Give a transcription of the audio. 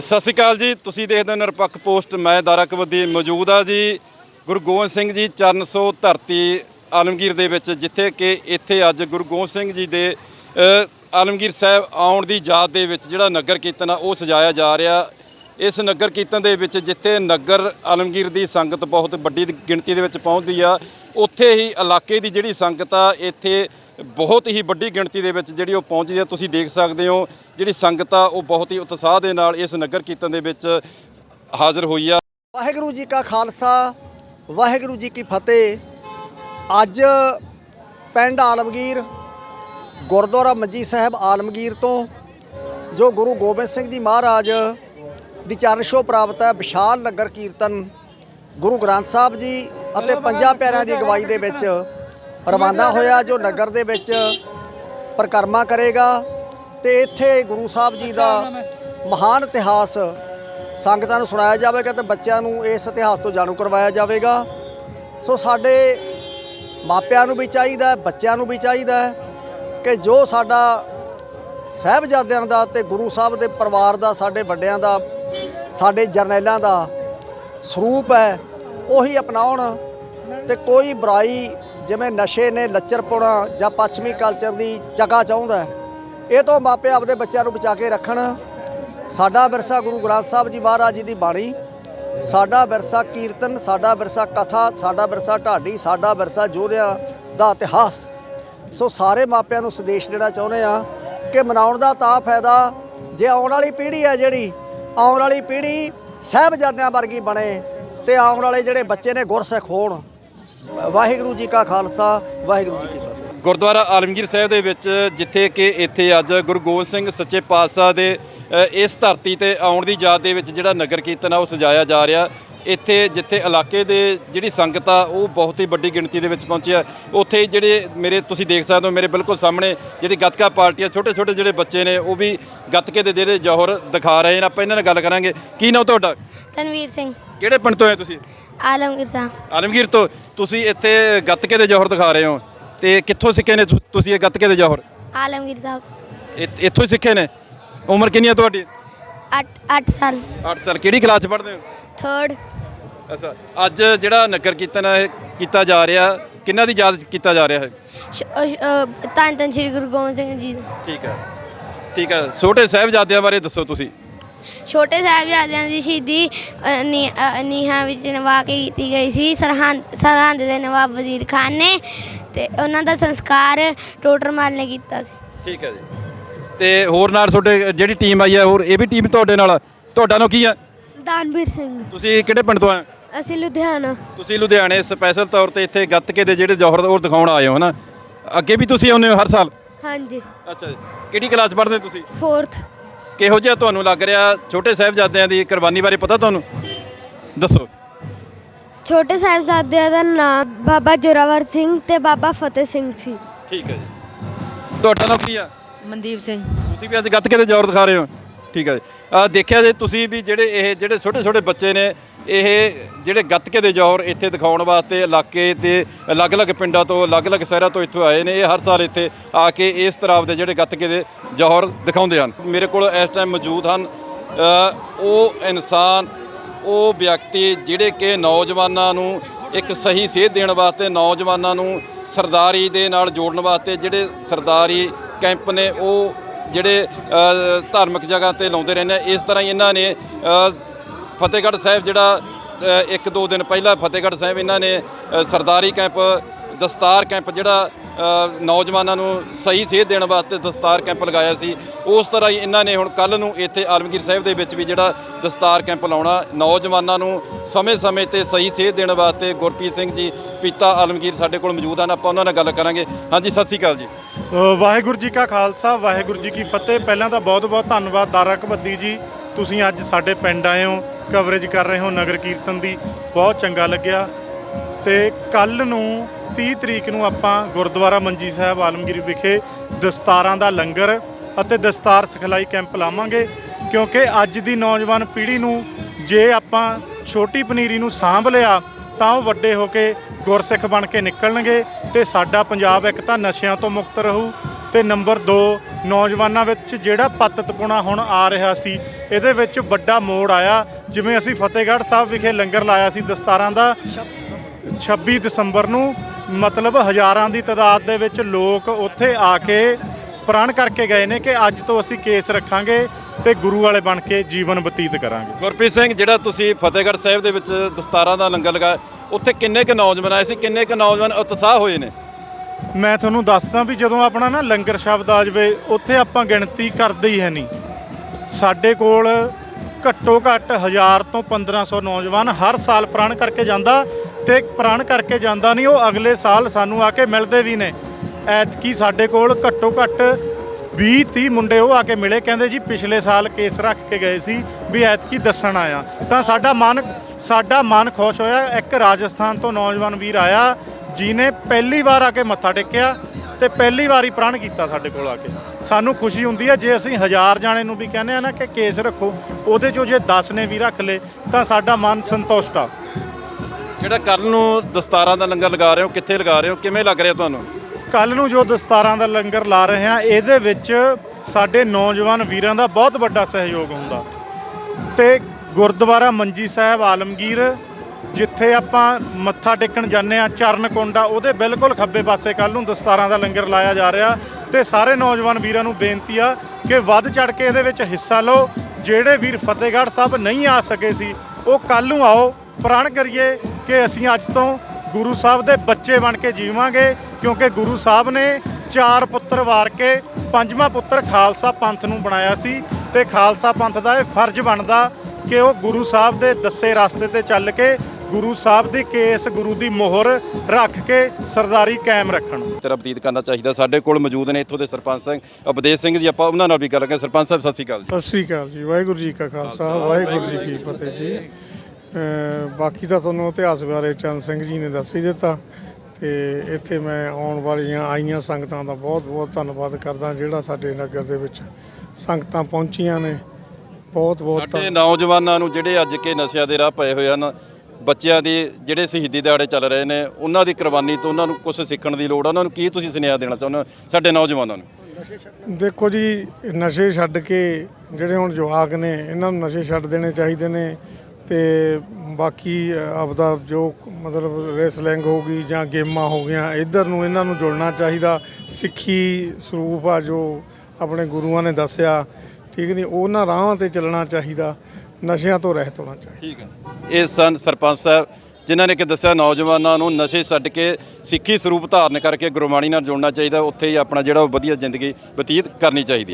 ਸਤਿ ਸ਼੍ਰੀ ਅਕਾਲ ਜੀ, ਤੁਸੀਂ ਦੇਖਦੇ ਹੋ ਨਿਰਪੱਖ ਪੋਸਟ, ਮੈਂ ਦਾਰਕਵਦੀ ਮੌਜੂਦ ਆ ਜੀ। ਗੁਰੂ ਗੋਬਿੰਦ ਸਿੰਘ ਜੀ, ਚਰਨ ਸੋ ਧਰਤੀ ਆਲਮਗੀਰ ਦੇ ਵਿੱਚ, ਜਿੱਥੇ ਕਿ ਇੱਥੇ ਅੱਜ ਗੁਰੂ ਗੋਬਿੰਦ ਸਿੰਘ ਜੀ ਦੇ ਆਲਮਗੀਰ ਸਾਹਿਬ ਆਉਣ ਦੀ ਯਾਦ ਦੇ ਵਿੱਚ ਜਿਹੜਾ ਨਗਰ ਕੀਰਤਨ ਆ, ਉਹ ਸਜਾਇਆ ਜਾ ਰਿਹਾ। ਇਸ ਨਗਰ ਕੀਰਤਨ ਦੇ ਵਿੱਚ ਜਿੱਥੇ ਨਗਰ ਆਲਮਗੀਰ ਦੀ ਸੰਗਤ ਬਹੁਤ ਵੱਡੀ ਗਿਣਤੀ ਦੇ ਵਿੱਚ ਪਹੁੰਚਦੀ ਆ, ਉੱਥੇ ਹੀ ਇਲਾਕੇ ਦੀ ਜਿਹੜੀ ਸੰਗਤ ਆ, ਇੱਥੇ ਬਹੁਤ ਹੀ ਵੱਡੀ ਗਿਣਤੀ ਦੇ ਵਿੱਚ ਜਿਹੜੀ ਉਹ ਪਹੁੰਚਦੀ ਹੈ, ਤੁਸੀਂ ਦੇਖ ਸਕਦੇ ਹੋ, ਜਿਹੜੀ ਸੰਗਤ ਆ, ਉਹ ਬਹੁਤ ਹੀ ਉਤਸ਼ਾਹ ਦੇ ਨਾਲ ਇਸ ਨਗਰ ਕੀਰਤਨ ਦੇ ਵਿੱਚ ਹਾਜ਼ਰ ਹੋਈ ਆ। ਵਾਹਿਗੁਰੂ ਜੀ ਕਾ ਖਾਲਸਾ, ਵਾਹਿਗੁਰੂ ਜੀ ਕੀ ਫਤਿਹ। ਅੱਜ ਪਿੰਡ ਆਲਮਗੀਰ, ਗੁਰਦੁਆਰਾ ਮੰਜੀ ਸਾਹਿਬ ਆਲਮਗੀਰ ਤੋਂ ਜੋ ਗੁਰੂ ਗੋਬਿੰਦ ਸਿੰਘ ਜੀ ਮਹਾਰਾਜ ਦੀ ਚਰਨ ਛੋਹ ਪ੍ਰਾਪਤ ਹੈ, ਵਿਸ਼ਾਲ ਨਗਰ ਕੀਰਤਨ ਗੁਰੂ ਗ੍ਰੰਥ ਸਾਹਿਬ ਜੀ ਅਤੇ ਪੰਜਾਂ ਪਿਆਰਿਆਂ ਦੀ ਅਗਵਾਈ ਦੇ ਵਿੱਚ ਰਵਾਨਾ ਹੋਇਆ ਜੋ ਨਗਰ ਦੇ ਵਿੱਚ ਪਰਿਕਰਮਾ ਕਰੇਗਾ ਤੇ ਇੱਥੇ ਗੁਰੂ ਸਾਹਿਬ ਜੀ ਦਾ ਮਹਾਨ ਇਤਿਹਾਸ ਸੰਗਤਾਂ ਨੂੰ ਸੁਣਾਇਆ ਜਾਵੇਗਾ ਤੇ ਬੱਚਿਆਂ ਨੂੰ ਇਸ ਇਤਿਹਾਸ ਤੋਂ ਜਾਣੂ ਕਰਵਾਇਆ ਜਾਵੇਗਾ। ਸੋ ਸਾਡੇ ਮਾਪਿਆਂ ਨੂੰ ਵੀ ਚਾਹੀਦਾ, ਬੱਚਿਆਂ ਨੂੰ ਵੀ ਚਾਹੀਦਾ ਕਿ ਜੋ ਸਾਡਾ ਸਾਹਿਬਜ਼ਾਦਿਆਂ ਦਾ ਤੇ ਗੁਰੂ ਸਾਹਿਬ ਦੇ ਪਰਿਵਾਰ ਦਾ, ਸਾਡੇ ਵੱਡਿਆਂ ਦਾ, ਸਾਡੇ ਜਰਨੈਲਾਂ ਦਾ ਸਰੂਪ ਹੈ, ਉਹੀ ਅਪਣਾਉਣ ਤੇ ਕੋਈ ਬੁਰਾਈ ਜਿਵੇਂ ਨਸ਼ੇ ਨੇ ਲੱਚਰਪੁਣਾ ਜਾਂ ਪੱਛਮੀ ਕਲਚਰ ਦੀ ਜਗ੍ਹਾ ਚਾਹੁੰਦਾ ਇਹ ਤੋਂ ਮਾਪੇ ਆਪਦੇ ਬੱਚਿਆਂ ਨੂੰ ਬਚਾ ਕੇ ਰੱਖਣ। ਸਾਡਾ ਵਿਰਸਾ ਗੁਰੂ ਗ੍ਰੰਥ ਸਾਹਿਬ ਜੀ ਮਹਾਰਾਜ ਜੀ ਦੀ ਬਾਣੀ, ਸਾਡਾ ਵਿਰਸਾ ਕੀਰਤਨ, ਸਾਡਾ ਵਿਰਸਾ ਕਥਾ, ਸਾਡਾ ਵਿਰਸਾ ਢਾਡੀ, ਸਾਡਾ ਵਿਰਸਾ ਯੋਧਿਆਂ ਦਾ ਇਤਿਹਾਸ। ਸੋ ਸਾਰੇ ਮਾਪਿਆਂ ਨੂੰ ਸੰਦੇਸ਼ ਦੇਣਾ ਚਾਹੁੰਦੇ ਆ ਕਿ ਮਨਾਉਣ ਦਾ ਤਾਂ ਫਾਇਦਾ ਜੇ ਆਉਣ ਵਾਲੀ ਪੀੜ੍ਹੀ ਹੈ ਜਿਹੜੀ, ਆਉਣ ਵਾਲੀ ਪੀੜ੍ਹੀ ਸਾਹਿਬਜ਼ਾਦਿਆਂ ਵਰਗੀ ਬਣੇ ਤੇ ਆਉਣ ਵਾਲੇ ਜਿਹੜੇ ਬੱਚੇ ਨੇ ਗੁਰਸਿੱਖ ਹੋਣ। ਵਾਹਿਗੁਰੂ ਜੀ ਕਾ ਖਾਲਸਾ ਵਾਹਿਗੁਰੂ ਜੀ ਕੀ ਫਤਿਹ। ਗੁਰਦੁਆਰਾ ਆਲਮਗੀਰ ਸਾਹਿਬ ਦੇ ਵਿੱਚ ਜਿੱਥੇ ਕਿ ਇੱਥੇ ਅੱਜ ਗੁਰੂ ਗੋਬਿੰਦ ਸਿੰਘ ਸੱਚੇ ਪਾਤਸ਼ਾਹ ਦੇ ਇਸ ਧਰਤੀ ਤੇ ਆਉਣ ਦੀ ਯਾਦ ਦੇ ਵਿੱਚ ਜਿਹੜਾ ਨਗਰ ਕੀਰਤਨ ਆ ਉਹ ਸਜਾਇਆ ਜਾ ਰਿਹਾ। ਇੱਥੇ ਜਿੱਥੇ ਇਲਾਕੇ ਦੇ ਜਿਹੜੀ ਸੰਗਤ ਆ ਉਹ ਬਹੁਤ ਹੀ ਵੱਡੀ ਗਿਣਤੀ ਦੇ ਵਿੱਚ ਪਹੁੰਚੀ ਆ। ਉੱਥੇ ਜਿਹੜੇ ਮੇਰੇ ਤੁਸੀਂ ਦੇਖ ਸਕਦੇ ਹੋ ਮੇਰੇ ਬਿਲਕੁਲ ਸਾਹਮਣੇ ਜਿਹੜੀ ਗੱਤਕਾ ਪਾਰਟੀ ਆ ਛੋਟੇ ਛੋਟੇ ਜਿਹੜੇ ਬੱਚੇ ਨੇ ਉਹ ਵੀ ਗੱਤਕੇ ਦੇ ਜਿਹੜੇ ਜੌਹਰ ਦਿਖਾ ਰਹੇ ਨੇ। ਆਪਾਂ ਇਹਨਾਂ ਨਾਲ ਗੱਲ ਕਰਾਂਗੇ। ਕੀ ਨਾਮ ਤੁਹਾਡਾ? ਤਨਵੀਰ ਸਿੰਘ। ਕਿਹੜੇ ਪਿੰਡ ਤੋਂ ਆਏ ਤੁਸੀਂ? ਆਲਮਗੀਰ ਸਾਹਿਬ। ਆਲਮਗੀਰ ਤੋਂ ਤੁਸੀਂ ਇੱਥੇ ਗੱਤਕੇ ਦੇ ਜੌਹਰ ਦਿਖਾ ਰਹੇ ਹੋ। ਤੇ ਕਿੱਥੋਂ ਸਿੱਖੇ ਨੇ ਤੁ- ਤੁਸੀਂ ਇਹ ਗੱਤਕੇ ਦੇ ਜੌਹਰ? ਆਲਮਗੀਰ ਸਾਹਿਬ। ਤੋਂ ਇੱਥੋਂ ਹੀ ਸਿੱਖੇ ਨੇ? ਉਮਰ ਕਿੰਨੀ ਹੈ ਤੁਹਾਡੀ? 8 8 ਸਾਲ। 8 ਸਾਲ। ਕਿਹੜੀ ਕਲਾਸ ਚ ਪੜ੍ਹਦੇ ਹੋ? ਥਰਡ ਅੱਛਾ ਅੱਜ ਜਿਹੜਾ ਨਗਰ ਕੀਰਤਨ ਹੈ ਕੀਤਾ ਜਾ ਰਿਹਾ ਕਿੰਨਾ ਦੀ ਯਾਦ 'ਚ ਕੀਤਾ ਜਾ ਰਿਹਾ ਹੈ? ਧੰਨ ਧੰਨ ਸ਼੍ਰੀ ਗੁਰੂ ਗੋਬਿੰਦ ਸਿੰਘ ਜੀ ਦਾ। ਠੀਕ ਹੈ। ਠੀਕ ਹੈ। ਛੋਟੇ ਸਾਹਿਬਜ਼ਾਦਿਆਂ ਬਾਰੇ ਦੱਸੋ ਤੁਸੀਂ। ਛੋਟੇ ਸਾਹਿਬਜ਼ਾਦਿਆਂ ਦੀ ਸ਼ਹੀਦੀ ਅ, ਨੀ- ਅ, ਨੀਹਾਂ ਵਿੱਚ ਨਵਾ ਕੇ ਕੀਤੀ ਗਈ ਸੀ। ਸਰਹੰਦ ਸਰਹੰਦ ਦੇ ਨਵਾਬ ਵਜ਼ੀਰ ਖਾਨ ਨੇ ਤੇ ਉਹਨਾਂ ਦਾ ਸੰਸਕਾਰ ਟੋਟਰਮਲ ਨੇ ਕੀਤਾ ਸੀ। ਠੀਕ ਹੈ ਜੀ। ਤੇ ਹੋਰ ਨਾਲ ਤੁਹਾਡੇ ਜਿਹੜੀ ਟੀਮ ਆਈ ਹੈ ਹੋਰ ਇਹ ਵੀ ਟੀਮ ਤੁਹਾਡੇ ਨਾਲ ਆ? ਤੁਹਾਡਾ ਨਾਮ ਕੀ ਹੈ? ਦਾਨਵੀਰ ਸਿੰਘ। ਤੁਸੀਂ ਕਿਹੜੇ ਪਿੰਡ ਤੋਂ ਆਏ ਅਸੀਂ ਲੁਧਿਆਣਾ। ਤੁਸੀਂ ਲੁਧਿਆਣੇ ਸਪੈਸ਼ਲ ਤੌਰ ਤੇ ਇੱਥੇ ਗੱਤਕੇ ਦੇ ਜਿਹੜੇ ਜੌਹਰ ਉਹ ਦਿਖਾਉਣ ਆਏ ਹੋ ਹਨਾ? ਅੱਗੇ ਵੀ ਤੁਸੀਂ ਆਉਂਦੇ ਹੋ ਹਰ ਸਾਲ? ਹਾਂਜੀ। ਅੱਛਾ ਜੀ। ਕਿਹੜੀ ਕਲਾਸ ਪੜ੍ਹਦੇ ਤੁਸੀਂ? ਫੋਰਥ। ਕਿਹੋ ਜਿਹਾ ਤੁਹਾਨੂੰ ਲੱਗ ਰਿਹਾ? ਛੋਟੇ ਸਾਹਿਬਜ਼ਾਦਿਆਂ ਦੀ ਕੁਰਬਾਨੀ ਬਾਰੇ ਪਤਾ ਤੁਹਾਨੂੰ? ਦੱਸੋ। ਛੋਟੇ ਸਾਹਿਬਜ਼ਾਦਿਆਂ ਦਾ ਨਾਮ ਬਾਬਾ ਜੋਰਾਵਰ ਸਿੰਘ ਤੇ ਬਾਬਾ ਫਤਿਹ ਸਿੰਘ ਸੀ। ਠੀਕ ਹੈ ਜੀ। ਤੁਹਾਡਾ ਨਾਮ ਕੀ ਆ? ਮਨਦੀਪ ਸਿੰਘ। ਤੁਸੀਂ ਵੀ ਅੱਜ ਗੱਤਕੇ ਦੇ ਜ਼ੋਰ ਦਿਖਾ ਰਹੇ ਹੋ। ਠੀਕ ਹੈ ਜੀ। ਦੇਖਿਆ ਜੇ ਤੁਸੀਂ ਵੀ ਜਿਹੜੇ ਇਹ ਜਿਹੜੇ ਛੋਟੇ ਛੋਟੇ ਬੱਚੇ ਨੇ, ਇਹ ਜਿਹੜੇ ਗੱਤਕੇ ਦੇ ਜ਼ੋਰ ਇੱਥੇ ਦਿਖਾਉਣ ਵਾਸਤੇ ਇਲਾਕੇ ਤੇ ਅਲੱਗ-ਅਲੱਗ ਪਿੰਡਾਂ ਤੋਂ, ਅਲੱਗ-ਅਲੱਗ ਸ਼ਹਿਰਾਂ ਤੋਂ ਇੱਥੋਂ ਆਏ ਨੇ, ਇਹ ਹਰ ਸਾਲ ਇੱਥੇ ਆ ਕੇ ਇਸ ਤਰ੍ਹਾਂ ਦੇ ਜਿਹੜੇ ਗੱਤਕੇ ਦੇ ਜ਼ੋਹਰ ਦਿਖਾਉਂਦੇ ਹਨ। ਮੇਰੇ ਕੋਲ ਇਸ ਟਾਈਮ ਮੌਜੂਦ ਹਨ। ਉਹ ਇਨਸਾਨ, ਉਹ ਵਿਅਕਤੀ ਜਿਹੜੇ ਕਿ ਨੌਜਵਾਨਾਂ ਨੂੰ ਇੱਕ ਸਹੀ ਸੇਧ ਦੇਣ ਵਾਸਤੇ, ਨੌਜਵਾਨਾਂ ਨੂੰ ਸਰਦਾਰੀ ਦੇ ਨਾਲ ਜੋੜਨ ਵਾਸਤੇ ਜਿਹੜੇ ਸਰਦਾਰੀ ਕੈਂਪ ਨੇ, ਉਹ ਜਿਹੜੇ ਧਾਰਮਿਕ ਜਗ੍ਹਾ ਤੇ ਲਾਉਂਦੇ ਰਹਿੰਦੇ ਆ। ਇਸ ਤਰ੍ਹਾਂ ਹੀ ਇਹਨਾਂ ਨੇ ਫਤਿਹਗੜ੍ਹ ਸਾਹਿਬ ਜਿਹੜਾ ਇੱਕ ਦੋ ਦਿਨ ਪਹਿਲਾਂ ਫਤਿਹਗੜ੍ਹ ਸਾਹਿਬ ਇਹਨਾਂ ਨੇ ਸਰਦਾਰੀ ਕੈਂਪ, ਦਸਤਾਰ ਕੈਂਪ ਜਿਹੜਾ ਨੌਜਵਾਨਾਂ ਨੂੰ ਸਹੀ ਸੇਧ ਦੇਣ ਵਾਸਤੇ ਦਸਤਾਰ ਕੈਂਪ ਲਗਾਇਆ ਸੀ। ਉਸ ਤਰ੍ਹਾਂ ਹੀ ਇਹਨਾਂ ਨੇ ਹੁਣ ਕੱਲ ਨੂੰ ਇੱਥੇ ਆਲਮਗੀਰ ਸਾਹਿਬ ਦੇ ਵਿੱਚ ਵੀ ਜਿਹੜਾ ਦਸਤਾਰ ਕੈਂਪ ਲਾਉਣਾ, ਨੌਜਵਾਨਾਂ ਨੂੰ ਸਮੇਂ-ਸਮੇਂ ਤੇ ਸਹੀ ਸੇਧ ਦੇਣ ਵਾਸਤੇ ਗੁਰਪ੍ਰੀਤ ਸਿੰਘ ਜੀ, ਪਿਤਾ ਆਲਮਗੀਰ ਸਾਡੇ ਕੋਲ ਮੌਜੂਦ ਹਨ, ਆਪਾਂ ਉਹਨਾਂ ਨਾਲ ਗੱਲ ਕਰਾਂਗੇ। ਹਾਂਜੀ, ਸਤਿ ਸ਼੍ਰੀ ਅਕਾਲ ਜੀ। ਵਾਹਿਗੁਰੂ ਜੀ ਕਾ ਖਾਲਸਾ, ਵਾਹਿਗੁਰੂ ਜੀ ਕੀ ਫਤਿਹ। ਪਹਿਲਾਂ ਤਾਂ ਬਹੁਤ-ਬਹੁਤ ਧੰਨਵਾਦ ਦਾਰਾ ਕਬੱਦੀ ਜੀ। ਤੁਸੀਂ ਅੱਜ ਸਾਡੇ ਪਿੰਡ ਆਏ ਹੋ ਕਵਰੇਜ ਕਰ ਰਹੇ ਹੋ ਨਗਰ ਕੀਰਤਨ ਦੀ। ਬਹੁਤ ਚੰਗਾ ਲੱਗਿਆ। ਤੇ ਕੱਲ ਨੂੰ 30 ਤਰੀਕ ਨੂੰ ਆਪਾਂ ਗੁਰਦੁਆਰਾ ਮੰਜੀ ਸਾਹਿਬ ਆਲਮਗੀਰ ਵਿਖੇ ਦਸਤਾਰਾਂ ਦਾ ਲੰਗਰ ਅਤੇ ਦਸਤਾਰ ਸਿਖਲਾਈ ਕੈਂਪ ਲਾਵਾਂਗੇ, ਕਿਉਂਕਿ ਅੱਜ ਦੀ ਨੌਜਵਾਨ ਪੀੜ੍ਹੀ ਨੂੰ ਜੇ ਆਪਾਂ ਛੋਟੀ ਪਨੀਰੀ ਨੂੰ ਸਾਂਭ ਲਿਆ, ਤਾਂ ਉਹ ਵੱਡੇ ਹੋ ਕੇ ਗੁਰਸਿੱਖ ਬਣ ਕੇ ਨਿਕਲਣਗੇ ਤੇ ਸਾਡਾ ਪੰਜਾਬ ਇੱਕ ਤਾਂ ਨਸ਼ਿਆਂ ਤੋਂ ਮੁਕਤ ਰਹੂ ਤੇ ਨੰਬਰ 2 ਨੌਜਵਾਨਾਂ ਵਿੱਚ ਜਿਹੜਾ ਪਤਤਪੁਣਾ ਹੁਣ ਆ ਰਿਹਾ ਸੀ, ਇਹਦੇ ਵਿੱਚ ਵੱਡਾ ਮੋੜ ਆਇਆ। ਜਿਵੇਂ ਅਸੀਂ ਫਤਿਹਗੜ੍ਹ ਸਾਹਿਬ ਵਿਖੇ ਲੰਗਰ ਲਾਇਆ ਸੀ ਦਸਤਾਰਾਂ ਦਾ 26 ਦਸੰਬਰ ਨੂੰ ਮਤਲਬ ਹਜ਼ਾਰਾਂ ਦੀ ਤਾਦਾਦ ਦੇ ਵਿੱਚ ਲੋਕ ਉੱਥੇ ਆ ਕੇ ਪ੍ਰਣ ਕਰਕੇ ਗਏ ਨੇ ਕਿ ਅੱਜ ਤੋਂ ਅਸੀਂ ਕੇਸ ਰੱਖਾਂਗੇ ਤੇ ਗੁਰੂ ਵਾਲੇ ਬਣ ਕੇ ਜੀਵਨ ਬਤੀਤ ਕਰਾਂਗੇ। ਗੁਰਪ੍ਰੀਤ ਸਿੰਘ ਜਿਹੜਾ ਤੁਸੀਂ ਫਤਿਹਗੜ੍ਹ ਸਾਹਿਬ ਦੇ ਵਿੱਚ ਦਸਤਾਰਾਂ ਦਾ ਲੰਗਰ ਲਗਾਇਆ ਉੱਥੇ ਕਿੰਨੇ ਕੁ ਨੌਜਵਾਨ ਆਏ ਸੀ? ਕਿੰਨੇ ਕੁ ਨੌਜਵਾਨ ਉਤਸ਼ਾਹ ਹੋਏ ਨੇ? ਮੈਂ ਤੁਹਾਨੂੰ ਦੱਸਦਾ ਵੀ ਜਦੋਂ ਆਪਣਾ ਨਾ ਲੰਗਰ ਸ਼ਬਦ ਆ ਜਾਵੇ ਉੱਥੇ ਆਪਾਂ ਗਿਣਤੀ ਕਰਦੇ ਹੀ ਹੈ ਨਹੀਂ। ਸਾਡੇ ਕੋਲ ਘੱਟੋ ਘੱਟ 1000 ਤੋਂ 1500 ਨੌਜਵਾਨ ਹਰ ਸਾਲ ਪ੍ਰਣ ਕਰਕੇ ਜਾਂਦਾ ਤੇ ਪ੍ਰਣ ਕਰਕੇ ਜਾਂਦਾ ਨਹੀਂ, ਉਹ ਅਗਲੇ ਸਾਲ ਸਾਨੂੰ ਆ ਕੇ ਮਿਲਦੇ ਵੀ ਨੇ। ਐਤਕੀ ਸਾਡੇ ਕੋਲ ਘੱਟੋ ਘੱਟ 20 30 ਮੁੰਡੇ ਉਹ ਆ ਕੇ ਮਿਲੇ, ਕਹਿੰਦੇ ਜੀ ਪਿਛਲੇ ਸਾਲ ਕੇਸ ਰੱਖ ਕੇ ਗਏ ਸੀ ਵੀ ਐਤਕੀ ਦੱਸਣ ਆਇਆ। ਤਾਂ ਸਾਡਾ ਮਨ ਸਾਡਾ ਮਨ ਖੁਸ਼ ਹੋਇਆ। ਇੱਕ ਰਾਜਸਥਾਨ ਤੋਂ ਨੌਜਵਾਨ ਵੀਰ ਆਇਆ ਜਿਨੇ ਪਹਿਲੀ ਵਾਰ ਆ ਕੇ ਮੱਥਾ ਟੇਕਿਆ। ਤੇ ਪਹਿਲੀ ਵਾਰੀ ਪ੍ਰਣ ਕੀਤਾ ਸਾਡੇ ਕੋਲ ਆ ਕੇ। ਸਾਨੂੰ ਖੁਸ਼ੀ ਹੁੰਦੀ ਹੈ ਜੇ ਅਸੀਂ ਹਜ਼ਾਰ ਜਾਣੇ ਨੂੰ ਵੀ ਕਹਿੰਦੇ ਆ ਨਾ ਕਿ ਕੇਸ ਰੱਖੋ ਉਹਦੇ ਚੋਂ ਜੇ 10 ਨੇ ਵੀ ਰੱਖ ਲੇ ਤਾਂ ਸਾਡਾ ਮਨ ਸੰਤੁਸ਼ਟ ਆ। ਜਿਹੜਾ ਕੱਲ ਨੂੰ ਦਸਤਾਰਾਂ ਦਾ ਲੰਗਰ ਲਗਾ ਰਹੇ ਹੋ ਕਿੱਥੇ ਲਗਾ ਰਹੇ ਹੋ ਕਿਵੇਂ ਲੱਗ ਰਿਹਾ ਤੁਹਾਨੂੰ? ਕੱਲ ਨੂੰ ਜੋ ਦਸਤਾਰਾਂ ਦਾ ਲੰਗਰ ਲਾ ਰਹੇ ਹਾਂ ਇਹਦੇ ਵਿੱਚ ਸਾਡੇ ਨੌਜਵਾਨ ਵੀਰਾਂ ਦਾ ਬਹੁਤ ਵੱਡਾ ਸਹਿਯੋਗ ਹੁੰਦਾ। ਤੇ ਗੁਰਦੁਆਰਾ ਮੰਜੀ ਸਾਹਿਬ ਆਲਮਗੀਰ ਜਿੱਥੇ ਆਪਾਂ ਮੱਥਾ ਟੇਕਣ ਜਾਂਦੇ ਆ ਚਰਨ ਕੁੰਡਾ ਉਹਦੇ ਬਿਲਕੁਲ ਖੱਬੇ ਪਾਸੇ ਕੱਲ ਨੂੰ ਦਸਤਾਰਾਂ ਦਾ ਲੰਗਰ ਲਾਇਆ ਜਾ ਰਿਹਾ ਤੇ ਸਾਰੇ ਨੌਜਵਾਨ ਵੀਰਾਂ ਨੂੰ ਬੇਨਤੀ ਆ ਕਿ ਵੱਧ ਚੜ ਕੇ ਇਹਦੇ ਵਿੱਚ ਹਿੱਸਾ ਲਓ। ਜਿਹੜੇ ਵੀਰ ਫਤਿਹਗੜ੍ਹ ਸਾਹਿਬ ਨਹੀਂ ਆ ਸਕੇ ਸੀ, ਉਹ ਕੱਲ ਨੂੰ ਆਓ, ਪ੍ਰਣ ਕਰੀਏ ਕਿ ਅਸੀਂ ਅੱਜ ਤੋਂ ਗੁਰੂ ਸਾਹਿਬ ਦੇ ਬੱਚੇ ਬਣ ਕੇ ਜੀਵਾਂਗੇ, ਕਿਉਂਕਿ ਗੁਰੂ ਸਾਹਿਬ ਨੇ ਚਾਰ ਪੁੱਤਰ ਵਾਰ ਕੇ ਪੰਜਵਾਂ ਪੁੱਤਰ ਖਾਲਸਾ ਪੰਥ ਨੂੰ ਬਣਾਇਆ ਸੀ ਤੇ ਖਾਲਸਾ ਪੰਥ ਦਾ ਇਹ ਫਰਜ਼ ਬਣਦਾ ਕਿ ਉਹ ਗੁਰੂ ਸਾਹਿਬ ਦੇ ਦੱਸੇ ਰਸਤੇ ਤੇ ਚੱਲ ਕੇ ਗੁਰੂ ਸਾਹਿਬ ਦੀ ਕੇਸ ਗੁਰੂ ਦੀ ਮੋਹਰ ਰੱਖ ਕੇ ਸਰਦਾਰੀ ਕਾਇਮ ਰੱਖਣ। ਤੇਰਾ ਬਤੀਤ ਕਰਨਾ ਚਾਹੀਦਾ ਸਾਡੇ ਕੋਲ ਮੌਜੂਦ ਨੇ ਇੱਥੋਂ ਦੇ ਸਰਪੰਚ ਸਿੰਘ। ਉਪਦੇਸ਼ ਸਿੰਘ ਜੀ ਆਪਾਂ ਉਹਨਾਂ ਨਾਲ ਵੀ ਗੱਲ ਕਰਾਂਗੇ। ਸਰਪੰਚ ਸਾਹਿਬ ਸਤਿ ਸ਼੍ਰੀ ਅਕਾਲ ਜੀ। ਸਤਿ ਸ੍ਰੀ ਅਕਾਲ ਜੀ। ਵਾਹਿਗੁਰੂ ਜੀ ਕਾ ਖਾਲਸਾ ਵਾਹਿਗੁਰੂ ਜੀ ਕੀ ਫਤਿਹ ਜੀ। ਬਾਕੀ ਤਾਂ ਤੁਹਾਨੂੰ ਇਤਿਹਾਸ ਬਾਰੇ ਚੰਦ ਸਿੰਘ ਜੀ ਨੇ ਦੱਸ ਹੀ ਦਿੱਤਾ। ਤੇ ਇੱਥੇ ਮੈਂ ਆਉਣ ਵਾਲੀਆਂ ਆਈਆਂ ਸੰਗਤਾਂ ਦਾ ਬਹੁਤ ਬਹੁਤ ਧੰਨਵਾਦ ਕਰਦਾ ਜਿਹੜਾ ਸਾਡੇ ਨਗਰ ਦੇ ਵਿੱਚ ਸੰਗਤਾਂ ਪਹੁੰਚੀਆਂ ਨੇ। ਬਹੁਤ ਬਹੁਤ ਸਾਡੇ ਨੌਜਵਾਨਾਂ ਨੂੰ ਜਿਹੜੇ ਅੱਜ ਕੇ ਨਸ਼ਿਆਂ ਦੇ ਰਾਹ ਪਏ ਹੋਏ ਹਨ ਬੱਚਿਆਂ ਦੀ ਜਿਹੜੇ ਸ਼ਹੀਦੀ ਦਿਹਾੜੇ ਚੱਲ ਰਹੇ ਨੇ ਉਹਨਾਂ ਦੀ ਕੁਰਬਾਨੀ ਤੋਂ ਉਹਨਾਂ ਨੂੰ ਕੁਝ ਸਿੱਖਣ ਦੀ ਲੋੜ ਆ। ਉਹਨਾਂ ਨੂੰ ਕੀ ਤੁਸੀਂ ਸੁਨੇਹਾ ਦੇਣਾ ਚਾਹੁੰਦੇ ਹੋ ਸਾਡੇ ਨੌਜਵਾਨਾਂ ਨੂੰ? ਦੇਖੋ ਜੀ ਨਸ਼ੇ ਛੱਡ ਕੇ ਜਿਹੜੇ ਹੁਣ ਜਵਾਕ ਨੇ ਇਹਨਾਂ ਨੂੰ ਨਸ਼ੇ ਛੱਡ ਦੇਣੇ ਚਾਹੀਦੇ ਨੇ ਤੇ ਬਾਕੀ ਆਪਦਾ ਜੋ ਮਤਲਬ ਰੈਸਲਿੰਗ ਹੋ ਗਈ ਜਾਂ ਗੇਮਾਂ ਹੋ ਗਈਆਂ ਇਧਰ ਨੂੰ ਇਹਨਾਂ ਨੂੰ ਜੁੜਨਾ ਚਾਹੀਦਾ। ਸਿੱਖੀ ਸਰੂਪ ਆ ਜੋ ਆਪਣੇ ਗੁਰੂਆਂ ਨੇ ਦੱਸਿਆ। ਠੀਕ ਨਹੀਂ, ਉਹਨਾਂ ਰਾਹਾਂ ਤੇ ਚੱਲਣਾ ਚਾਹੀਦਾ, ਨਸ਼ਿਆਂ ਤੋਂ ਰਹਿਤ ਹੋਣਾ ਚਾਹੀਦਾ। ਠੀਕ ਹੈ। ਇਹ ਸਨ ਸਰਪੰਚ ਸਾਹਿਬ, ਜਿਨ੍ਹਾਂ ਨੇ ਕਿ ਦੱਸਿਆ ਨੌਜਵਾਨਾਂ ਨੂੰ ਨਸ਼ੇ ਛੱਡ ਕੇ ਸਿੱਖੀ ਸਰੂਪ ਧਾਰਨ ਕਰਕੇ ਗੁਰਬਾਣੀ ਨਾਲ ਜੋੜਨਾ ਚਾਹੀਦਾ, ਉੱਥੇ ਹੀ ਆਪਣਾ ਜਿਹੜਾ ਉਹ ਵਧੀਆ ਜ਼ਿੰਦਗੀ ਬਤੀਤ ਕਰਨੀ ਚਾਹੀਦੀ